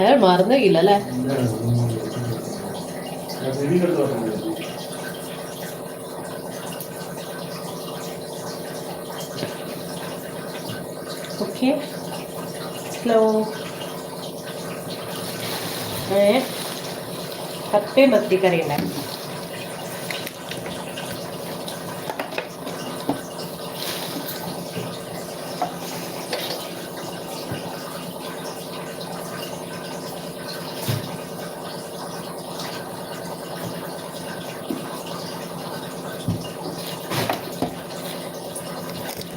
അയാൾ മറന്നില്ല അല്ലേ? ഓക്കെ. സ്ലോ ഏ? കപ്പയും മത്തിക്കറി ഉണ്ടായിരുന്നു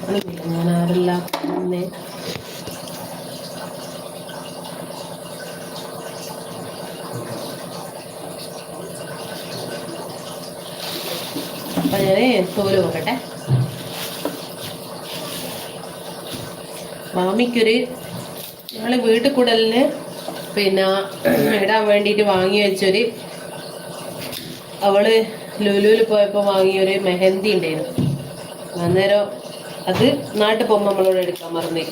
ഒന്നുമില്ല ഞാൻ ആരെല്ലാം പിന്നെ അപ്പൊ ഞാൻ തോൽ നോക്കട്ടെ മാമിക്കൊരു ഞങ്ങൾ വീട്ടിൽ കൂടലിന് പിന്നെ ഇടാൻ വേണ്ടിയിട്ട് വാങ്ങി വെച്ചൊരു അവൾ ലുലുവിൽ പോയപ്പോൾ വാങ്ങിയൊരു മെഹന്തി ഉണ്ടായിരുന്നു അന്നേരം അത് നാട്ടിൽ പോകുമ്പോൾ നമ്മളോട് എടുക്കാൻ മറന്നേ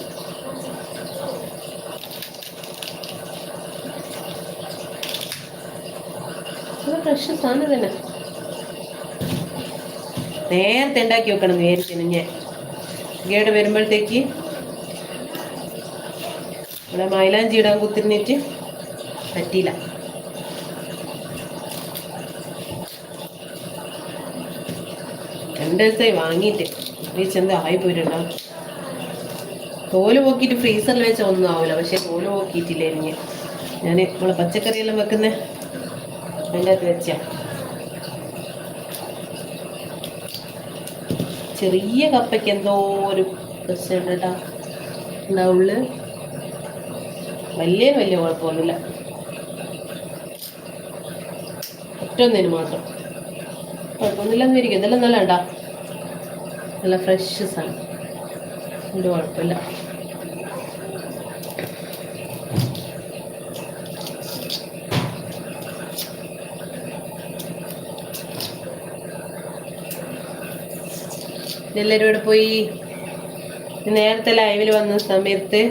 ഫ്രഷ് സാധനം തന്നെ. നേരത്തെ ഉണ്ടാക്കി വെക്കണം നേരത്തെ ഞാൻ. ഗേഡ് വരുമ്പോഴത്തേക്ക് ഇവിടെ മൈലാഞ്ചി ഇടാൻ കുത്തിരുന്നിട്ട് പറ്റിയില്ല. രണ്ട് ദിവസമായി വാങ്ങിയിട്ട്. ഫ്രീസ് ആയി പോയിട്ടുണ്ടാവും തോൽ പോക്കിയിട്ട് ഫ്രീസറിൽ വെച്ച ഒന്നും ആവില്ല പക്ഷെ തോൽ പോക്കിയിട്ടില്ലായിരുന്നു ഞാൻ നമ്മളെ പച്ചക്കറിയെല്ലാം വെക്കുന്ന അതിന്റെ അകത്ത് വെച്ച. ചെറിയ കപ്പയ്ക്ക് എന്തോ ഒരു പ്രശ്നം ഉണ്ടാവുള്ളു വലിയ വലിയ കുഴപ്പമൊന്നുമില്ല. ഒറ്റൊന്നിന് മാത്രം. കുഴപ്പമൊന്നുമില്ലെന്ന് ഇരിക്കും ഇതെല്ലാം നല്ല ഉണ്ടാ. നല്ല ഫ്രഷ് സാധനം. ഒരു കുഴപ്പമില്ല. എല്ലാവരും ഇവിടെ പോയി? നേരത്തെ ലൈവിൽ വന്ന സമയത്ത്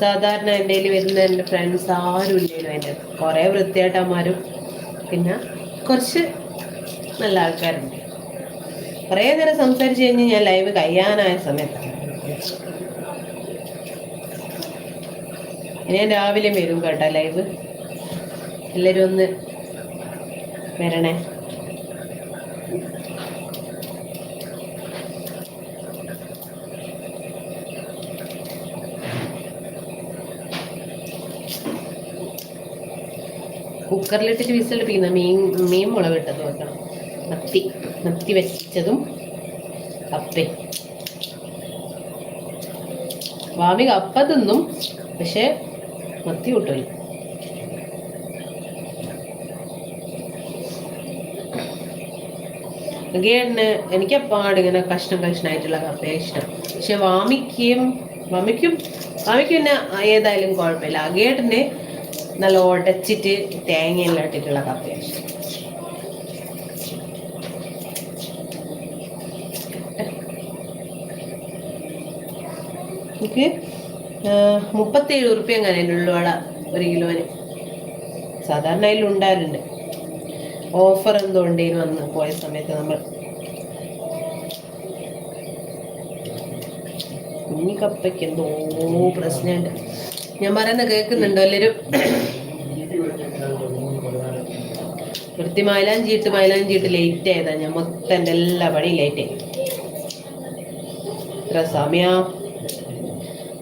സാധാരണ എന്റെ കയ്യിൽ വരുന്ന എന്റെ ഫ്രണ്ട്സ് ആരും ഇല്ലല്ലോ എന്റെ കുറേ വൃത്തിയായിട്ടന്മാരും പിന്നെ കുറച്ച് നല്ല ആൾക്കാരുണ്ട്. കുറേ നേരം സംസാരിച്ച് കഴിഞ്ഞ് ഞാൻ ലൈവ് കഴിയാനായ സമയത്ത് ഞാൻ രാവിലെ വരും കേട്ടോ ലൈവ് എല്ലാവരും ഒന്ന് വരണേ. കുക്കറിലിട്ടിട്ട് വിസിലടിപ്പിക്കുന്ന മീൻ മീൻ മുളകിട്ടത് വെക്കണം. മത്തി മത്തി വെച്ചതും കപ്പയും വാമി കപ്പ തിന്നും പക്ഷെ മത്തി കൂട്ടില്ല ഗേഡിന് എനിക്ക് അപ്പാട് ഇങ്ങനെ കഷ്ണം കഷ്ണമായിട്ടുള്ള കപ്പയെ ഇഷ്ടം. പക്ഷെ വാമിക്കും വാമിക്കും വാമിക്കും പിന്നെ ഏതായാലും കുഴപ്പമില്ല. ഗേഡിന് നല്ല ഉടച്ചിട്ട് തേങ്ങയെല്ലാം ഇട്ടിട്ടുള്ള കപ്പയാണ് എനിക്ക് മുപ്പത്തേഴ് ഉറുപ്പ്യ അങ്ങനെ ഉള്ളുവള ഒരു കിലോന്. സാധാരണ അതിൽ ഉണ്ടായിരുന്നുണ്ട് ഓഫർ എന്തോ ഉണ്ടെന്ന് വന്ന് പോയ സമയത്ത് നമ്മൾ കുഞ്ഞിക്കപ്പയ്ക്ക് എന്തോ പ്രശ്നമുണ്ട്. ഞാൻ പറയുന്ന കേൾക്കുന്നുണ്ടോ എല്ലാവരും വൃത്തി മൈലാഞ്ചിയിട്ട് മൈലാഞ്ചിയിട്ട് ലേറ്റ് ആയതാ. ഞാൻ മൊത്തം എന്റെ എല്ലാ പണിയും ലേറ്റ് ആയി. ഇത്ര സമയ.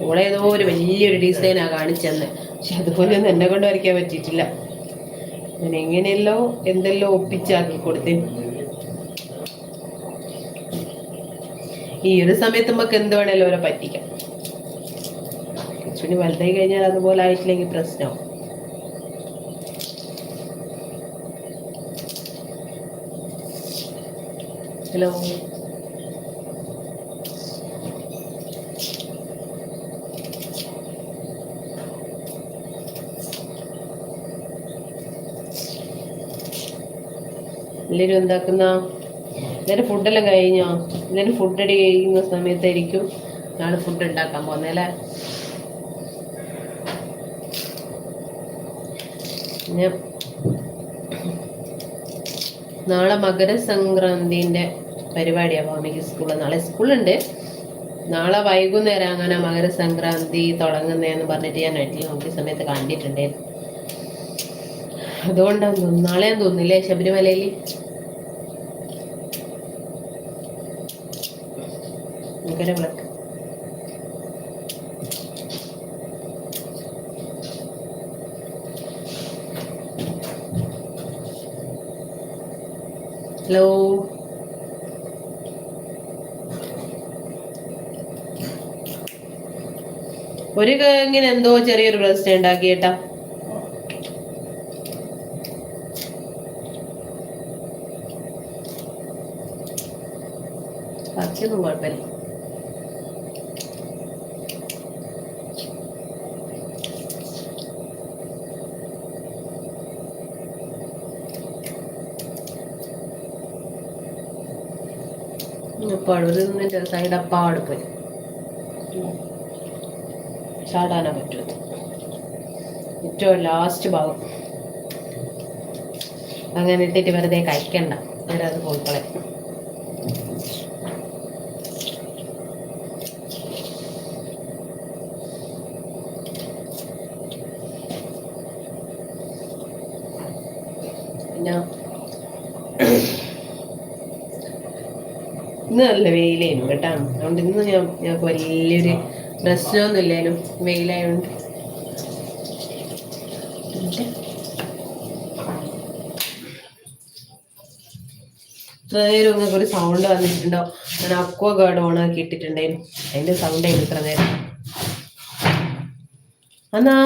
ഇവിടെ ഏതോ ഒരു വലിയൊരു ഡിസൈനാണ് കാണിച്ചെന്ന്. പക്ഷെ അതുപോലെയൊന്നും എന്നെ കൊണ്ട് വരയ്ക്കാൻ പറ്റിയിട്ടില്ല. ഞാൻ എങ്ങനെയല്ലോ എന്തെല്ലോ ഒപ്പിച്ചാക്കി കൊടുത്തേ. ഈ ഒരു സമയത്ത് നമുക്ക് എന്ത് വേണേലും അവരെ പറ്റിക്കാം. കുറച്ചുകൂടി വലുതായി കഴിഞ്ഞാൽ അതുപോലെ ആയിട്ടില്ലെങ്കിൽ പ്രശ്നമാവും ഹലോ? എല്ലാവരും എന്താക്കുന്ന? എല്ലാവരും ഫുഡെല്ലാം കഴിഞ്ഞോ? എല്ലാവരും ഫുഡ് കഴിയുന്ന സമയത്തായിരിക്കും നാളെ ഫുഡ് ഉണ്ടാക്കാൻ പോകുന്നത് പിന്നെ നാളെ മകരസംക്രാന്തിന്റെ പരിപാടിയാണ് ഭൗമിക സ്കൂളിൽ നാളെ സ്കൂളുണ്ട്. നാളെ വൈകുന്നേരം അങ്ങനെ മകരസംക്രാന്തി തുടങ്ങുന്നതെന്ന് പറഞ്ഞിട്ട് ഞാൻ നെറ്റിൽ നോക്കിയ സമയത്ത് കണ്ടിട്ടുണ്ടായിരുന്നു. അതുകൊണ്ടാണ് തോന്നുന്നു നാളെ തോന്നുന്നില്ലേ ശബരിമലയിൽ? മകര വിളക്ക്. ഹലോ. ഒരു ഇങ്ങനെ എന്തോ ചെറിയൊരു പ്രശ്നം ഉണ്ടാക്കിയേട്ടാ ബാക്കിയൊന്നും കുഴപ്പമില്ല പഴുതിന്റെ സൈഡ് അപ്പാട് പോയി. ചാടാനാ പറ്റുമത് ഏറ്റവും ലാസ്റ്റ് ഭാഗം. അങ്ങനെ ഇട്ടിട്ട് വെറുതെ കഴിക്കണ്ട. അവരത് പോയിക്കളെ. പിന്നെ ഇന്ന് നല്ല വെയിലേനു കേട്ടാ. അതുകൊണ്ട് ഇന്ന് ഞാൻ ഞങ്ങൾക്ക് വലിയൊരു പ്രശ്നമൊന്നും ഇല്ലേനും ഇത്ര നേരം ഒരു സൗണ്ട് വന്നിട്ടുണ്ടോ? ഞാൻ അക്വ ഗാർഡ് ഓൺ ആക്കി ഇട്ടിട്ടുണ്ടായിരുന്നു. അതിന്റെ സൗണ്ട് ആയിരുന്നു ഇത്ര നേരം. അന്നാ?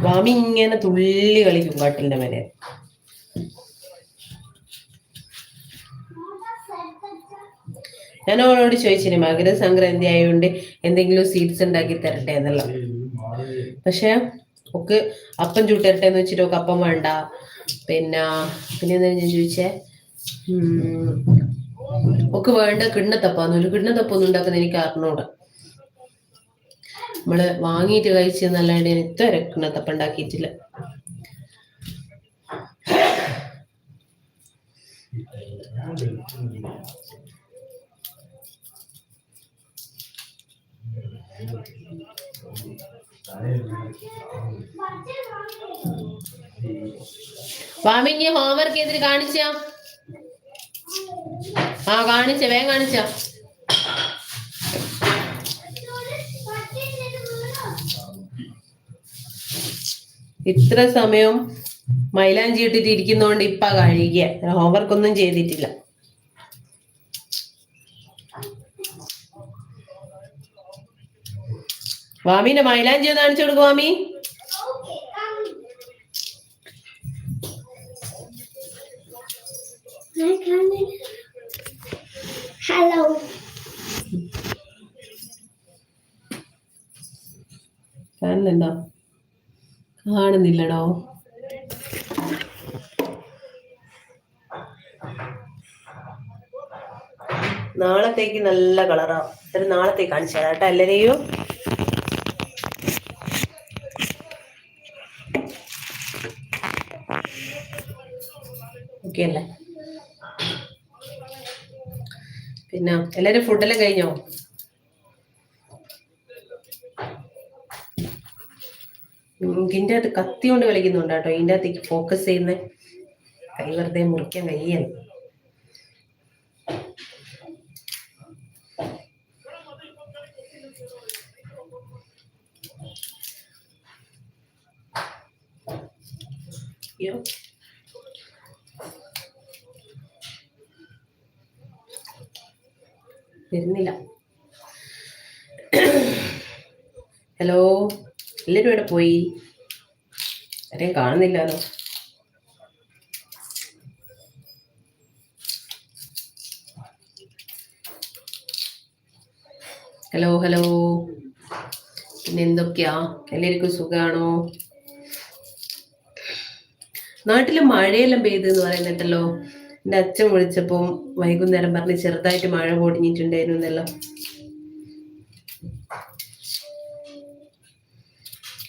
വാമി ഇങ്ങനെ തുള്ളി കളിക്കും കാട്ടിന്റെ മേലെ. ഞാൻ അവളോട് ചോദിച്ചിന് മകരസംക്രാന്തി ആയതുകൊണ്ട് എന്തെങ്കിലും സ്വീറ്റ്സ് ഉണ്ടാക്കി തരട്ടെ എന്നുള്ള പക്ഷെ ഒക്കെ അപ്പം ചുട്ടരട്ടെ എന്ന് വെച്ചിട്ട് ഒക്കെ അപ്പം വേണ്ട. പിന്നെ പിന്നെ എന്താ ഞാൻ ചോദിച്ചേ? ഒക്കെ വേണ്ട കിണ്ണത്തപ്പാന്ന്. ഒരു കിണ്ണത്തപ്പൊന്നും ഉണ്ടാക്കുന്ന എനിക്ക് അറിഞ്ഞൂടാ. നമ്മൾ വാങ്ങിയിട്ട് കഴിച്ചെന്നല്ലാണ്ട് ഞാൻ ഇതുവരെ കിണ്ണത്തപ്പം ഉണ്ടാക്കിയിട്ടില്ല. വാമിഞ്ഞ് ഹോംവർക്ക് ചെയ്തിട്ട് കാണിച്ച? ആ കാണിച്ച വേഗം കാണിച്ച. ഇത്ര സമയം മൈലാഞ്ചി ഇട്ടിട്ട് ഇരിക്കുന്നോണ്ട് ഇപ്പ കഴിക്കുക ഹോംവർക്ക് ഒന്നും ചെയ്തിട്ടില്ല. വാമിന്റെ മൈലാഞ്ചി കാണിച്ചു കൊടുക്കും വാമി. ഹലോ കാണുന്നുണ്ടോ? കാണുന്നില്ലടോ. നാളത്തേക്ക് നല്ല കളറാ. ഇത്ര നാളത്തേക്ക് കാണിച്ചു തരാം കേട്ടോ എല്ലാരെയും. ഓക്കെ അല്ലേ പിന്നെ എല്ലാരും ഫുഡെല്ലാം കഴിഞ്ഞോ? ഇതിന്റെ അകത്ത് കത്തി കൊണ്ട് കളിക്കുന്നുണ്ട് കേട്ടോ. ഇതിന്റെ അകത്തേക്ക് ഫോക്കസ് ചെയ്യുന്ന. കൈ വെറുതെ മുറിക്കാൻ കഴിയല്ല. അയ്യോ വരുന്നില്ല. ഹലോ എല്ലാവരും ഇവിടെ പോയി? ആരെയും കാണുന്നില്ലല്ലോ. ഹലോ ഹലോ പിന്നെ എന്തൊക്കെയാ? എല്ലാവർക്കും സുഖമാണോ നാട്ടിൽ മഴയെല്ലാം പെയ്ത് എന്ന് എന്റെ അച്ഛൻ വിളിച്ചപ്പോ വൈകുന്നേരം പറഞ്ഞ് ചെറുതായിട്ട് മഴ പൊടിഞ്ഞിട്ടുണ്ടായിരുന്നു എന്നല്ലോ.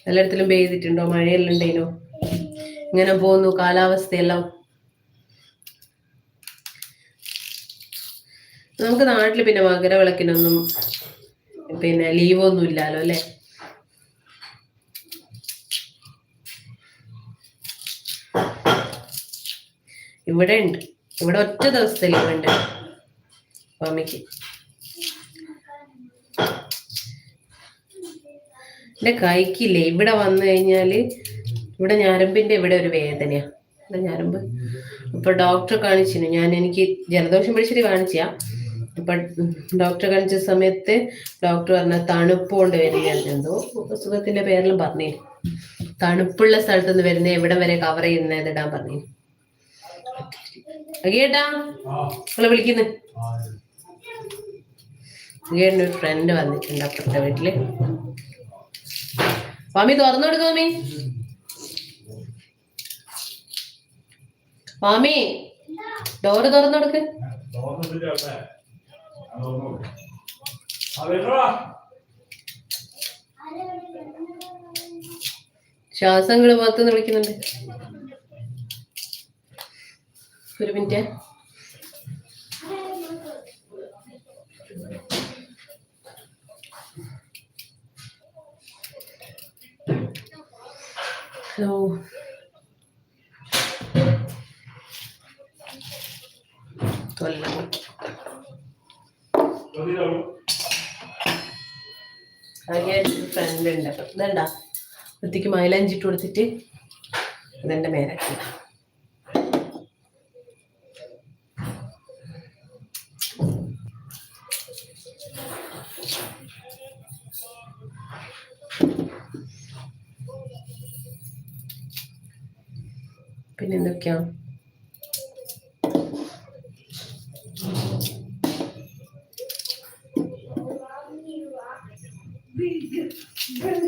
എല്ലായിടത്തിലും പെയ്തിട്ടുണ്ടോ? മഴയെല്ലാം ഉണ്ടേനോ? ഇങ്ങനെ പോകുന്നു കാലാവസ്ഥയെല്ലാം. നമുക്ക് നാട്ടിൽ പിന്നെ മകരവിളക്കിനൊന്നും പിന്നെ ലീവൊന്നും ഇല്ലല്ലോ അല്ലേ? ഇവിടെ ഉണ്ട്. ഇവിടെ ഒറ്റ ദിവസത്തെ ലീവ് ഉണ്ട് സ്വാമിക്ക് എന്റെ കൈക്കില്ലേ ഇവിടെ വന്നു കഴിഞ്ഞാൽ ഇവിടെ ഞരമ്പിന്റെ ഇവിടെ ഒരു വേദനയാ. ഇവിടെ ഞരമ്പ്. ഇപ്പൊ ഡോക്ടറെ കാണിച്ചിരുന്നു. ഞാൻ എനിക്ക് ജലദോഷം പിടിച്ചിട്ട് കാണിച്ചാ അപ്പൊ ഡോക്ടറെ കാണിച്ച സമയത്ത് ഡോക്ടർ പറഞ്ഞ തണുപ്പ് കൊണ്ട് വരുന്ന എന്തോ അസുഖത്തിന്റെ പേരിലും പറഞ്ഞു തണുപ്പുള്ള സ്ഥലത്തുനിന്ന് വരുന്ന എവിടെ വരെ കവർ ചെയ്യുന്നത് ഇടാൻ പറഞ്ഞു അഗിയേട്ടാ നിങ്ങളെ വിളിക്കുന്നു? ഒരു ഫ്രണ്ട് വന്നിട്ടുണ്ട് അപ്പുറത്തെ വീട്ടിൽ. മാമി തുറന്നു കൊടുക്ക മാമി. മാമി ഡോറ് തുറന്നു കൊടുക്ക്. ശ്വാസങ്ങൾ പുറത്തുനിന്ന് വിളിക്കുന്നുണ്ട്. ഒരു മിനിറ്റ്. ഹലോ ഫ്രണ്ട് ഉണ്ട്. അപ്പം ഇതണ്ടാ വൃത്തിക്ക് മൈലാഞ്ചിട്ട് കൊടുത്തിട്ട് ഇതെന്റെ മേലാക്കി പിന്നെ എന്തൊക്കെയാ?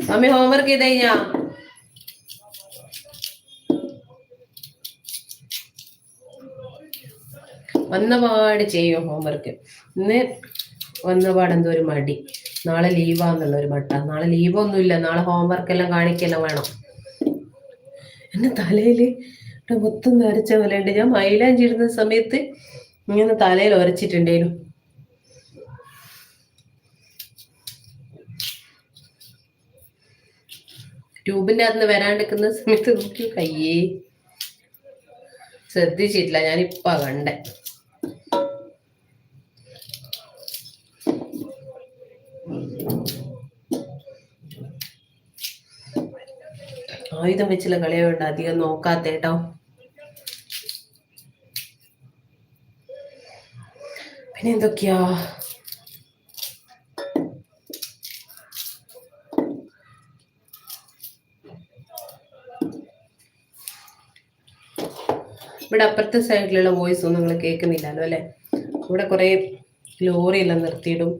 മമ്മി ഹോംവർക്ക് ചെയ്ത് കഴിഞ്ഞാ വന്നപാട് ചെയ്യും ഹോംവർക്ക് ഇന്ന് വന്നപാട് എന്തോ ഒരു മടി. നാളെ ലീവാന്നുള്ള ഒരു മട്ട. നാളെ ലീവൊന്നുമില്ല നാളെ ഹോംവർക്ക് എല്ലാം കാണിക്കെല്ലാം വേണം. എന്റെ തലയിൽ മൊത്തം നരച്ച പോലെയുണ്ട് ഞാൻ മൈലാഞ്ചിടുന്ന സമയത്ത് ഇങ്ങനെ തലയിൽ ഉരച്ചിട്ടുണ്ടേനു ട്യൂബിന്റെ അകത്ത് വരാണ്ടിരിക്കുന്ന സമയത്ത് നോക്കി കയ്യേ. ശ്രദ്ധിച്ചിട്ടില്ല. ഞാനിപ്പ കണ്ടേ. ആയുധം വെച്ചുള്ള കളിയുണ്ട് അധികം നോക്കാത്ത കേട്ടോ പിന്നെ എന്തൊക്കെയാ? ഇവിടെ അപ്പുറത്തെ സൈഡിലുള്ള വോയിസ് ഒന്നും നിങ്ങൾ കേൾക്കുന്നില്ലല്ലോ അല്ലെ? ഇവിടെ കുറെ ലോറിയെല്ലാം നിർത്തിയിടും.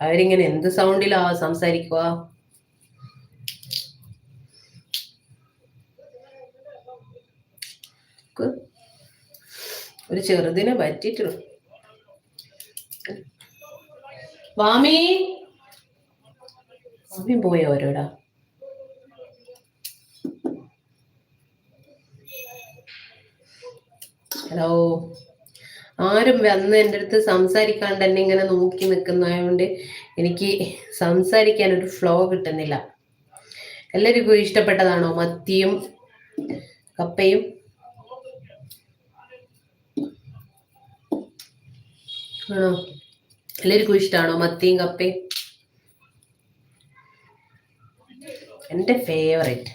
അവരിങ്ങനെ എന്ത് സൗണ്ടിലാ സംസാരിക്കുക ക്ക് ഒരു ചെറുതിനെ പറ്റിയിട്ടുള്ളു. വാമി വാമി പോയോ ഓരോടാ ഹലോ. ആരും വന്ന് എന്റെ അടുത്ത് സംസാരിക്കാണ്ട് എന്നെ ഇങ്ങനെ നോക്കി നിൽക്കുന്നതുകൊണ്ട് എനിക്ക് സംസാരിക്കാൻ ഒരു ഫ്ലോ കിട്ടുന്നില്ല. എല്ലാവർക്കും ഇഷ്ടപ്പെട്ടതാണോ? മത്തിയും കപ്പയും? ആണോ? എല്ലാവർക്കും ഇഷ്ടമാണോ മത്തിയും കപ്പയും? എന്റെ ഫേവറേറ്റ്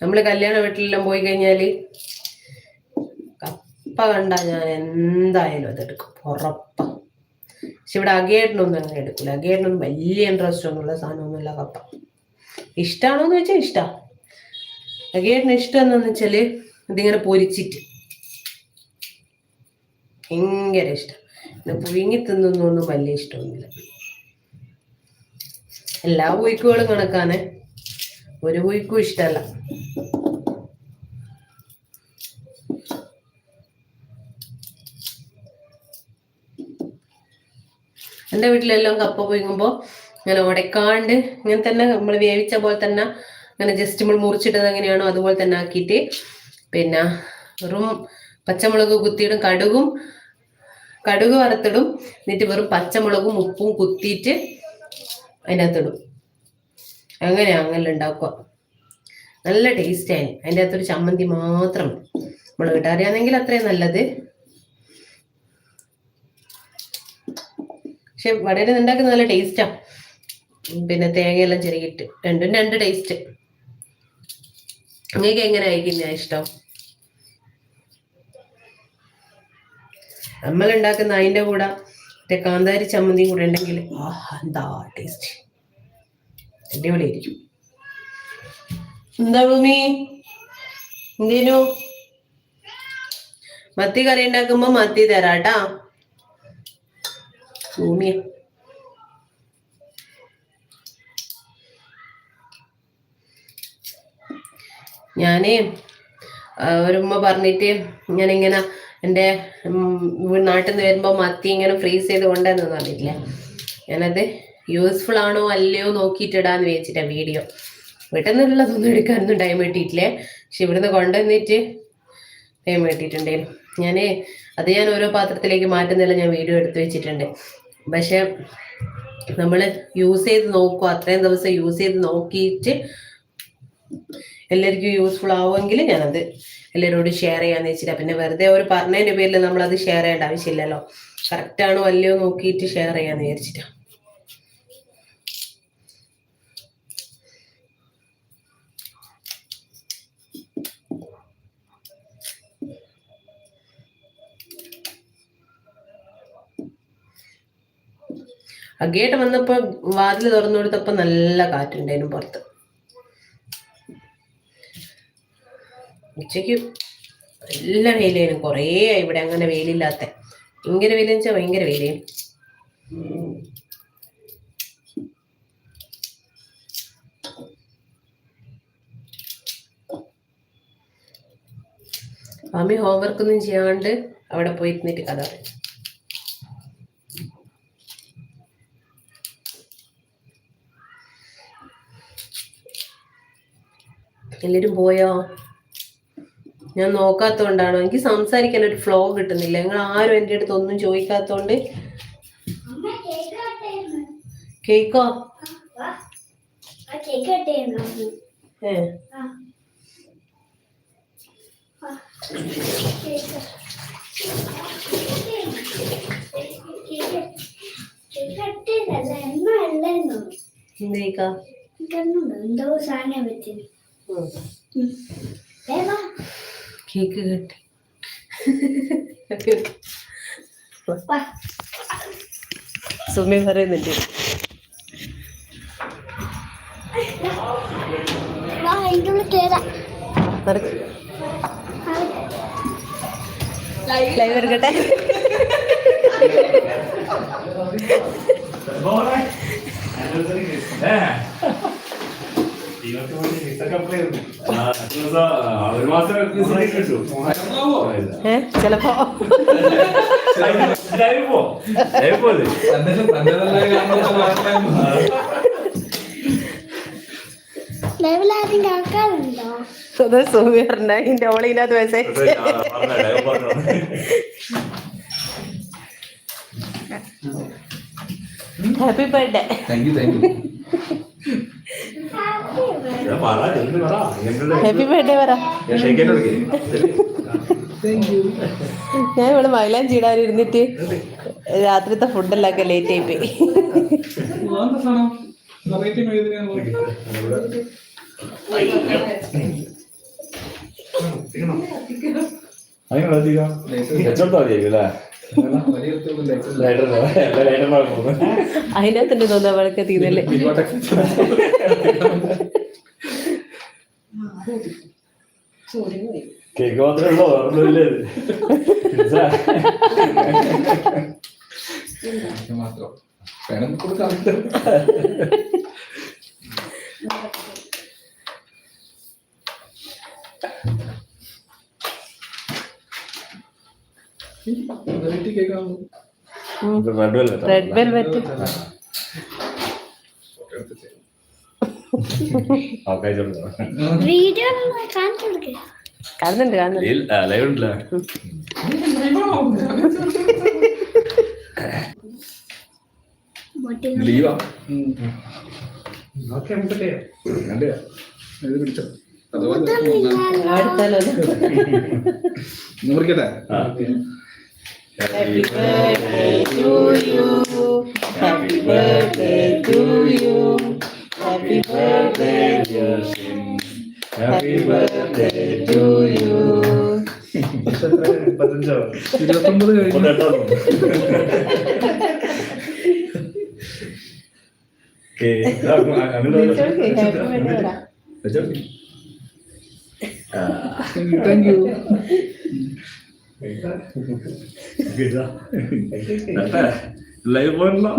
നമ്മൾ കല്യാണ വീട്ടിലെല്ലാം പോയി കഴിഞ്ഞാൽ കപ്പ കണ്ടാൽ ഞാൻ എന്തായാലും അതെടുക്കും ഉറപ്പ. പക്ഷെ ഇവിടെ അകേട്ടനൊന്നും അങ്ങനെ എടുക്കില്ല അകേട്ടനൊന്നും വലിയ ഇൻട്രസ്റ്റ് ഒന്നുമുള്ള സാധനമൊന്നുമില്ല കപ്പ. ഇഷ്ടമാണോ എന്ന് വെച്ചാൽ ഇഷ്ടാ. അകേട്ടന് ഇഷ്ടം എന്താണെന്ന് വെച്ചാൽ ഇതിങ്ങനെ പൊരിച്ചിട്ട്. ഭയങ്കര ഇഷ്ടം. പുഴുങ്ങി തിന്നുന്നൊന്നും വലിയ ഇഷ്ടമൊന്നുമില്ല. എല്ലാ പുയ്ക്കുകളും കണക്കാണ്. ഒരു പുയ്ക്കും ഇഷ്ടമല്ല. എന്റെ വീട്ടിലെല്ലാം കപ്പ പുഴുങ്ങുമ്പോൾ ഇങ്ങനെ ഉടക്കാണ്ട് ഇങ്ങനെ തന്നെ നമ്മൾ വേവിച്ച പോലെ തന്നെ അങ്ങനെ ജസ്റ്റ് നമ്മൾ മുറിച്ചിട്ടത് എങ്ങനെയാണോ അതുപോലെ തന്നെ ആക്കിയിട്ട് പിന്നെ വെറും പച്ചമുളക് കുത്തിയിടും കടുകും കടുക് വറുത്തിടും. എന്നിട്ട് വെറും പച്ചമുളകും ഉപ്പും കുത്തിയിട്ട് അതിനകത്തിടും. അങ്ങനെയാ അങ്ങനെ ഉണ്ടാക്കുക. നല്ല ടേസ്റ്റ് ആയി. അതിന്റെ അകത്തൊരു ചമ്മന്തി മാത്രം നമ്മൾ കിട്ടാറിയാന്നെങ്കിൽ അത്രയും നല്ലത്. പക്ഷെ വടയിൽ ഉണ്ടാക്കുന്ന നല്ല ടേസ്റ്റാ പിന്നെ തേങ്ങയെല്ലാം ചെറിയിട്ട് രണ്ടും രണ്ട് ടേസ്റ്റ് നിങ്ങൾക്ക് എങ്ങനെ ആയിരിക്കും? ഇഷ്ടം നമ്മൾ ഉണ്ടാക്കുന്ന അതിന്റെ കൂടെ മറ്റേ കാന്താരി ചമ്മന്തിയും കൂടെ ഉണ്ടെങ്കിൽ എന്താ ടേസ്റ്റ് അടിപൊളിയായിരിക്കും. എന്താ ഭൂമി? എന്തേനു? മത്തി കറി ഉണ്ടാക്കുമ്പോ മത്തി തരാട്ടാ. ഭൂമിയ. ഞാനേ ഒരുമ്മ പറഞ്ഞിട്ട് ഞാനിങ്ങനെ എന്റെ നാട്ടിൽ നിന്ന് വരുമ്പോൾ മത്തി ഇങ്ങനെ ഫ്രീസ് ചെയ്ത് കൊണ്ടുവന്നു പറഞ്ഞിട്ടില്ല ഞാനത് യൂസ്ഫുൾ ആണോ അല്ലയോ നോക്കിയിട്ടിടാന്ന് വെച്ചിട്ടാ വീഡിയോ. വീട്ടിൽ നിന്നുള്ളതൊന്നും എടുക്കാനൊന്നും ടൈം കിട്ടിയിട്ടില്ലേ. പക്ഷെ ഇവിടുന്ന് കൊണ്ടുവന്നിട്ട് ടൈം കിട്ടിയിട്ടുണ്ടായിരുന്നു. ഞാൻ അത് ഞാൻ ഓരോ പാത്രത്തിലേക്ക് മാറ്റുന്നില്ല ഞാൻ വീഡിയോ എടുത്ത് വെച്ചിട്ടുണ്ട്. പക്ഷെ നമ്മൾ യൂസ് ചെയ്ത് നോക്കുക അത്രയും ദിവസം യൂസ് ചെയ്ത് നോക്കിയിട്ട് എല്ലാവർക്കും യൂസ്ഫുൾ ആവുമെങ്കിൽ ഞാനത് എല്ലാവരോടും ഷെയർ ചെയ്യാന്ന് വെച്ചിട്ട്. പിന്നെ വെറുതെ ഒരു പറഞ്ഞതിന്റെ പേരിൽ നമ്മൾ അത് ഷെയർ ചെയ്യേണ്ട ആവശ്യമില്ലല്ലോ. കറക്റ്റ് ആണോ അല്ലയോ നോക്കിയിട്ട് ഷെയർ ചെയ്യാന്ന് വിചാരിച്ചിട്ടാ. അഗേട്ട് വന്നപ്പോ വാതിൽ തുറന്നു കൊടുത്തപ്പോ നല്ല കാറ്റുണ്ടായിരുന്നു പുറത്ത്. ഉച്ചയ്ക്ക് നല്ല വെയിലായിരുന്നു. കുറേ ഇവിടെ അങ്ങനെ വെയിലില്ലാത്ത. ഭയങ്കര വെയിലെന്ന് വെച്ചാൽ ഭയങ്കര വെയിലേനും അമ്മി ഹോംവർക്ക് ഒന്നും ചെയ്യാണ്ട് അവിടെ പോയി ഇരുന്നിട്ട് കഥ പറയും. എല്ലാരും പോയോ? ഞാൻ നോക്കാത്തോണ്ടാണ്. എനിക്ക് സംസാരിക്കാൻ ഒരു ഫ്ലോ കിട്ടുന്നില്ല. നിങ്ങൾ ആരും എന്റെ അടുത്ത് ഒന്നും ചോദിക്കാത്തോണ്ട്. കേക്കോ? ഏ. എന്തേക്കാ എന്തോ സാധനം പറ്റി കേക്ക് കട്ടി. സുമി പറയുന്നുണ്ട്. ലൈവ് എടുക്കട്ടെ? മാസം കിട്ടും ഏ ചിലപ്പോ. ലൈവ് പോ. ലൈവ് പോലെ ലെവൽ ആദ്യം കാക്കാറുണ്ടോ അത് സുമി പറഞ്ഞ എന്റെ ഓളിനകത്ത് message happy birthday thank you thank you ഞാൻ പറ ജൽദി പറ എങ്ങനെ ഹാപ്പി ബർത്ത്ഡേ പറ. ഞാൻ ഇവിടെ മൈലാൻ ചീടാൻ ഇരുന്നിട്ട് രാത്രിത്തെ ഫുഡെല്ലാം ലേറ്റ് ആയി പോയി. അതിനുള്ള അതിനകത്തുണ്ട് തോന്നുന്നു അവൾക്ക് തീരല്ലേ കേക്ക് മാത്രമേ ഉള്ളൂ ഓർമ്മയില്ലേ മാത്രം. വേണം കൊടുക്കാം. കേൾക്കാമോ red velvet red velvet video കാണുന്നുണ്ട് കാണുന്നുണ്ട്. ലൈവ് പിടിച്ചോ. അതുപോലെ മുറിക്കട്ടെ? Happy birthday to you. Happy birthday to you. Happy birthday, dear Shin. Happy birthday to you. മുപ്പത്തഞ്ചോ ഇരുപത്തൊമ്പത് കഴിഞ്ഞു లైవ్లో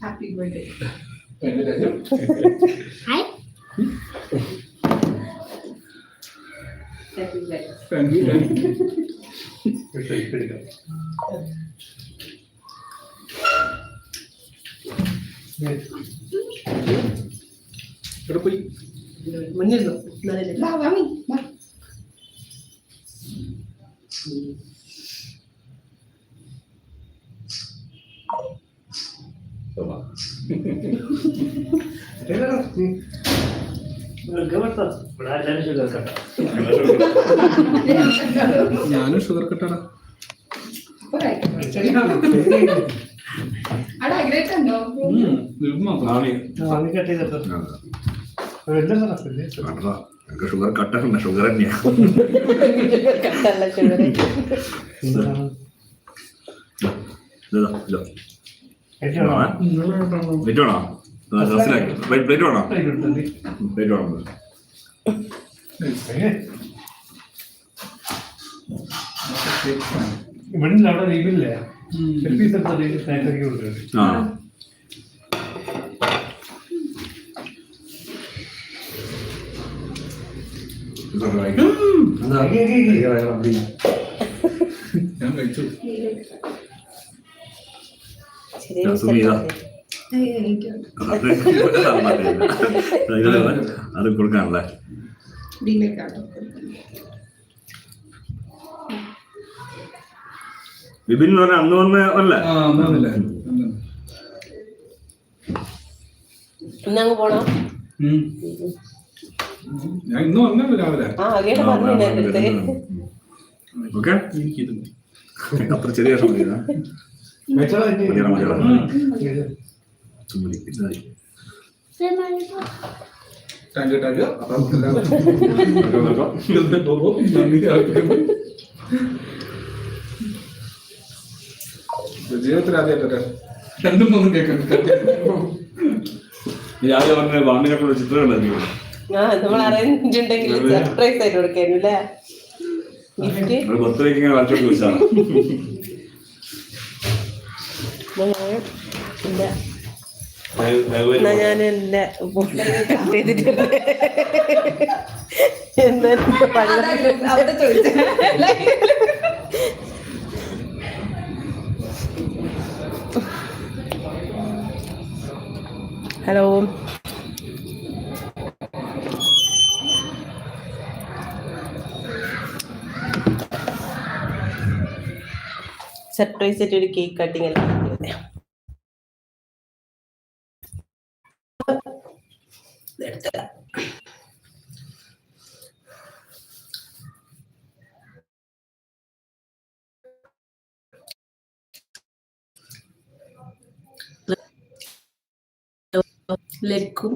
హ్యాపీ బర్త్డే హాయ్ മുപ്പത്തെട്ടോ It's okay. Happy birthday ടാ. താങ്ക് യു ലൈവ് പോയല്ലോ ശരി ശരി ഡയറ്റിലാണ് ഹായ് താങ്ക് യു ഇവിടെ പോയി മുന്നിരുന്നോ? നല്ലതല്ലേ? ഞാനും ഷുഗർ കട്ടാടാ ഷുഗർ. കട്ടല്ല ഷുഗർ തന്നെയാ. കട്ടല്ല sugar. പ്ലേറ്റ് വേണോ? പ്ലേറ്റ് വേണോ ഇവിടെ അവിടെ ലീവില്ലേ സ്നാക്സ് ഒക്കെ കൊടുക്കുന്നത് ആ. ഞാൻ കഴിച്ചു. അത് കൊടുക്കാണല്ലേ വിപിൻ എന്ന് പറഞ്ഞ അന്ന് വന്ന അല്ലേ? ഇന്നങ്ങ് പോണോ? ഞാൻ ഇന്ന് വന്നല്ലോ രാവിലെ ഓക്കെ? അത്ര ചെറിയ സമയം താങ്ക് അപ്പം. ജീവിതത്തിൽ രണ്ടും മൂന്നും കേൾക്കുന്നു രാവിലെ ആയിട്ട് എന്നാ ഞാൻ എന്റെ കട്ട് ചെയ്തിട്ടുണ്ട് ഹലോ സർപ്രൈസ് ആയിട്ട് ഒരു കേക്ക് കട്ടിങ് എല്ലാം ചെയ്തേ. ഇതെടുത്തരാം. എല്ലാവർക്കും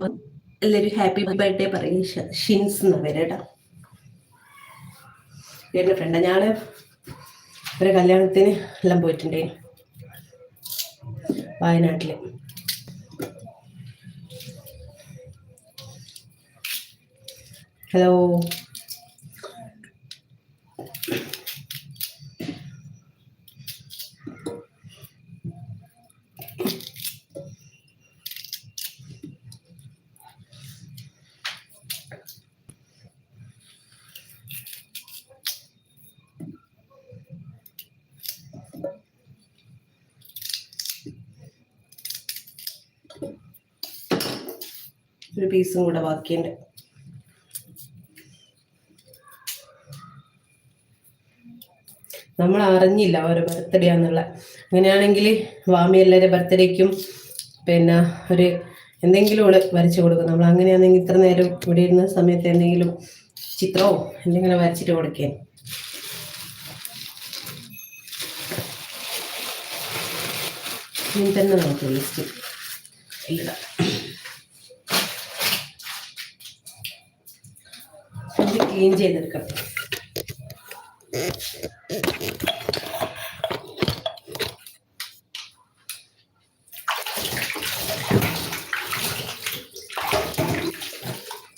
എല്ലാവരും ഹാപ്പി ബർത്ത്ഡേ പറയും ഷിൻസ് എന്ന് പേര് കേട്ടോ എന്റെ ഫ്രണ്ടാ ഞാൻ ഒരു കല്യാണത്തിന് എല്ലാം പോയിട്ടുണ്ടേ വയനാട്ടിൽ Hello. ഒരു പീസും കൂടെ ബാക്കിയുണ്ട് നമ്മൾ അറിഞ്ഞില്ല ഓരോ ബർത്ത്ഡേ എന്നുള്ള അങ്ങനെയാണെങ്കിൽ വാമി എല്ലാവരുടെ ബർത്ത്ഡേക്കും പിന്നെ ഒരു എന്തെങ്കിലും ഇവിടെ വരച്ചു കൊടുക്കും. നമ്മൾ അങ്ങനെയാണെങ്കിൽ ഇത്ര നേരം ഇവിടെ ഇരുന്ന സമയത്ത് എന്തെങ്കിലും ചിത്രമോ എന്തെങ്കിലും വരച്ചിട്ട് കൊടുക്കാൻ ഇനി തന്നെ നമുക്ക് ലിസ്റ്റ് ഇത് ക്ലീൻ ചെയ്തെടുക്കാം.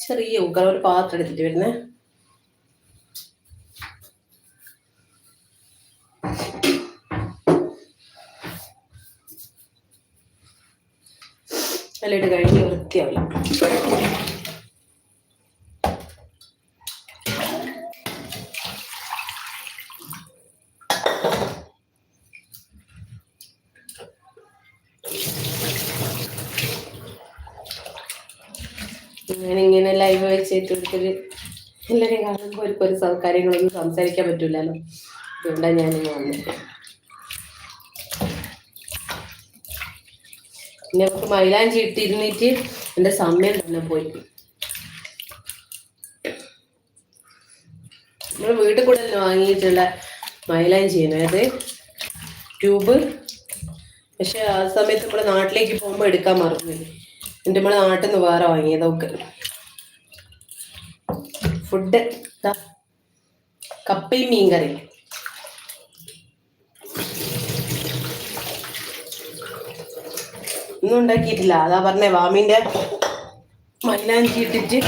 ചെറിയ ഉക്കറ ഒരു പാത്രം എടുത്തിട്ട് വരുന്നേ. അതിലിട്ട് കഴിഞ്ഞ് വൃത്തിയാവില്ല ഞാനിങ്ങനെ ഒരിക്കൽ എല്ലാവരെയും കാണുമ്പോൾ ഒരു ഒരു കാര്യങ്ങളൊന്നും സംസാരിക്കാൻ പറ്റൂലല്ലോ. അതുകൊണ്ടാണ് ഞാനിങ്ങനെ വന്നത്. പിന്നെ നമുക്ക് മൈലാഞ്ചി ഇട്ടിരുന്നിട്ട് എന്റെ സമയം തന്നെ പോയി. നമ്മൾ വീട്ടിൽ കൂടെ വാങ്ങിയിട്ടുള്ള മൈലാഞ്ചി അതായത് ട്യൂബ്. പക്ഷെ ആ സമയത്ത് നമ്മുടെ നാട്ടിലേക്ക് പോകുമ്പോൾ എടുക്കാൻ മറന്നു എന്റെ നമ്മുടെ നാട്ടിൽ നിന്ന് വേറെ വാങ്ങിയതൊക്കെ. ഫുഡ്. കപ്പയും മീൻകറി. ഒന്നും ഉണ്ടാക്കിയിട്ടില്ല. അതാ പറഞ്ഞേ വാമിന്റെ മൈലാഞ്ചി ഇട്ടിട്ട്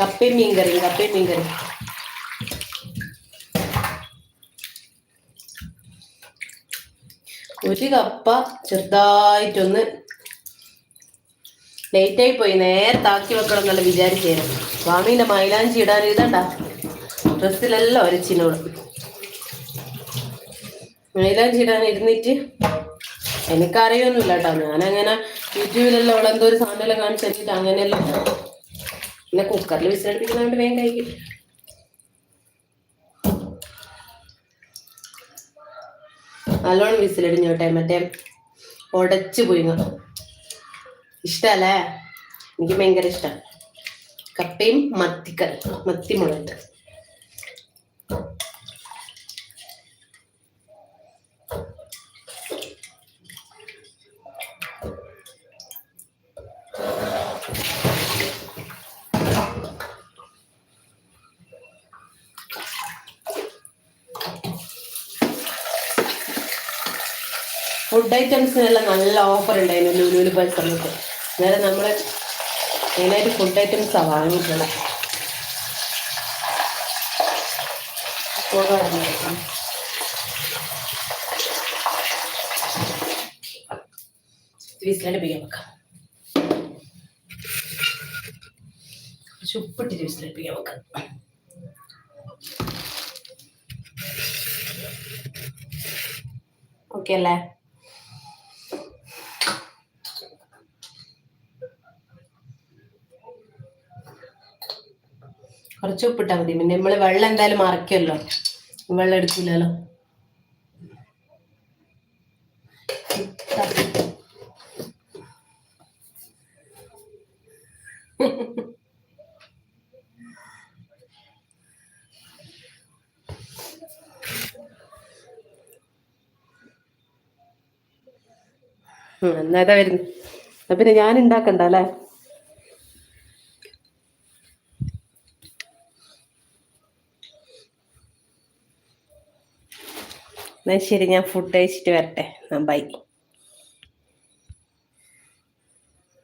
കപ്പയും മീൻകറി കപ്പയും മീൻകറി. ഒരു കപ്പ ചെറുതായിട്ടൊന്ന് ലേറ്റായി പോയി. നേരെ താക്കി വെക്കണം എന്നുള്ള വിചാരിച്ചേരും സ്വാമീന്റെ മൈലാഞ്ചി ഇടാൻ ഇതണ്ട ഡ്രസ്സിലെല്ലാം ഒരച്ചിനോട്. മൈലാഞ്ചി ഇടാൻ ഇരുന്നിട്ട് എനിക്കറിയൊന്നുമില്ല കേട്ടോ ഞാനങ്ങനെ യൂട്യൂബിലെല്ലാം അവിടെ എന്തോ ഒരു സാധനമെല്ലാം കാണിച്ചു തന്നിട്ട് അങ്ങനെയെല്ലാം. പിന്നെ കുക്കറിൽ വിസിലടിപ്പിക്കുന്നതുകൊണ്ട് വേഗം കഴിക്കും. നല്ലോണം വിസിലടിഞ്ഞോട്ടെ. മറ്റേ ഉടച്ചു പോയിങ്ങ ഇഷ്ടല്ലേ എനിക്ക് ഭയങ്കര ഇഷ്ടം. കപ്പയും മത്തിക്കറി മത്തി മുളക്. ഫുഡ് ഐറ്റംസിനെല്ലാം നല്ല ഓഫർ ഉണ്ടായിരുന്നു ലുലുവിൽ പോയ സമയത്ത് അന്നേരം നമ്മൾ മെയിനായിട്ട് ഫുഡ് ഐറ്റംസാണ് വാങ്ങിയിട്ടുള്ളത് പോകാറുണ്ട്. വിസിലടിപ്പിക്കാൻ വെക്കാം. വെക്കാം. ഓക്കെ അല്ലേ? കുറച്ച് ഉപ്പിട്ടാൽ മതി. പിന്നെ നമ്മൾ വെള്ളം എന്തായാലും മറക്കുമല്ലോ വെള്ളം എടുക്കില്ലല്ലോ എന്നാ വരുന്നു. പിന്നെ ഞാൻ ഉണ്ടാക്കണ്ട അല്ലേ? എന്നാ ശരി ഞാൻ ഫുഡ് കഴിച്ചിട്ട് വരട്ടെ. ബൈ